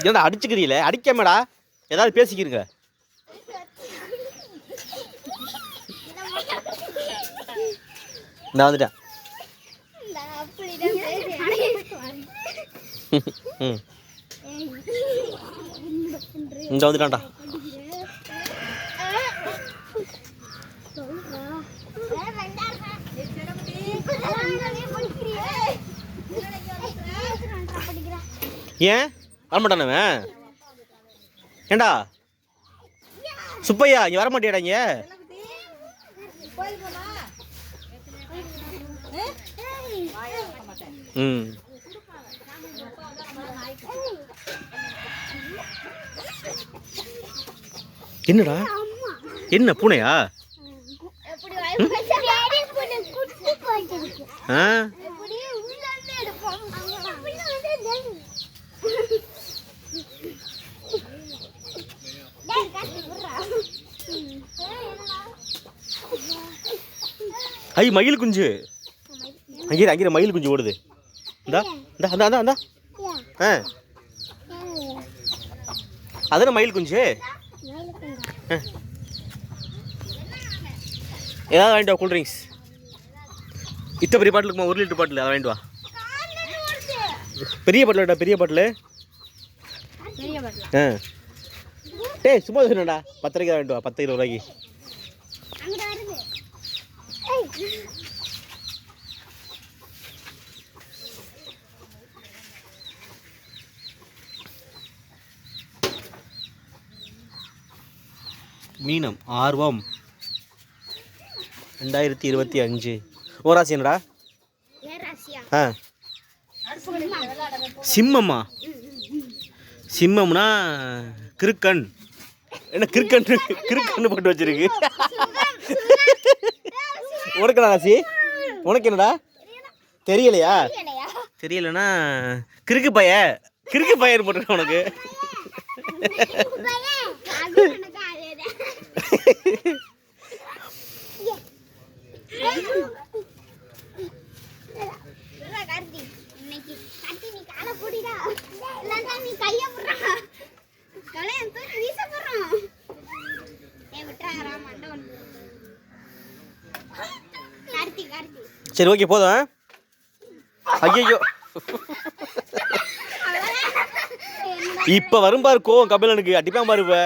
என்னடா அடிச்சுக்கிறீங்களே? அடிக்காமடா? ஏதாவது பேசிக்கிறீங்க நான் வந்துட்டேன். இந்த வந்துட்டான்டா. ஏன்? வரமாட்டானவன்? ஏண்டா? சுப்பையா இங்கே வரமாட்டியாடா இங்கே? ம். என்னடா? என்ன பூனையா? ஆ? ஐ மயில் குஞ்சு. அங்கே அங்கே மயில் குஞ்சு ஓடுது. இந்தா இந்தா அந்த அந்த அந்த ஆ. அதான மயில் குஞ்சு? ஏதாவது வாங்கிட்டு வா கூல் ட்ரிங்க்ஸ் இத்த பெரிய பாட்டில் இருக்குமா? ஒரு லிட்டர் பாட்டில் அதை வாங்கிட்டு வா. பெரிய பாட்டில் பெரிய பாட்டில்? ஆ. டேய் சும்மா சொன்னடா பத்தரைக்கு வாங்கிட்டு வா பத்து இருபது ரூபாய்க்கு. மீனம் ஆர்வம். ரெண்டாயிரத்தி இருபத்தி அஞ்சு. ஓ ராசி என்னடா? ஆ. சிம்மம்மா? சிம்மம்னா கிறுக்கன். என்ன கிறுக்கன் கிறுக்கன்னு போட்டு வச்சிருக்கு. உனக்கு ராசி உனக்கு என்னடா? தெரியலையா? தெரியலனா கிறுக்கு பைய. கிறுக்கு பையன் போட்டு உனக்கு. இன்னைக்கு கட்டி நீ காலை போடிடா இல்லைன்னா நீ கையை போடுறா கலையன் தூக்கி வீச சரி ஓகே போதும் ஐயோ இப்போ வரும் பாரு கோவம் கபிலனுக்கு. அடிப்பான் பாரு இப்போ.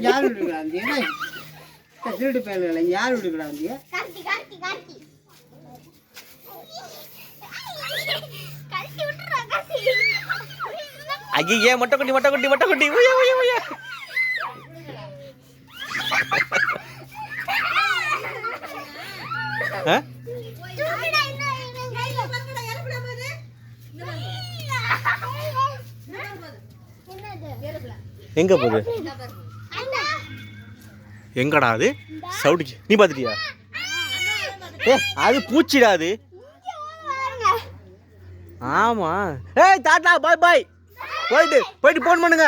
யார் திருட்டு பயல்களை யார் விட்டுறா கார்த்தி ஐயே மொட்டை குட்டி மொட்டை குட்டி மொட்டை குட்டி. உய்யா உய்யா உய்யா. ஆ? தூக்குடா எங்கடா அது? சவுடிக்கு. நீ பார்த்துட்டியா? ஏ அது பூச்சிடா அது. ஆமா. ஏய் தாத்தா பாய் பாய் போயிட்டு போயிட்டு ஃபோன் பண்ணுங்க.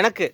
எனக்கு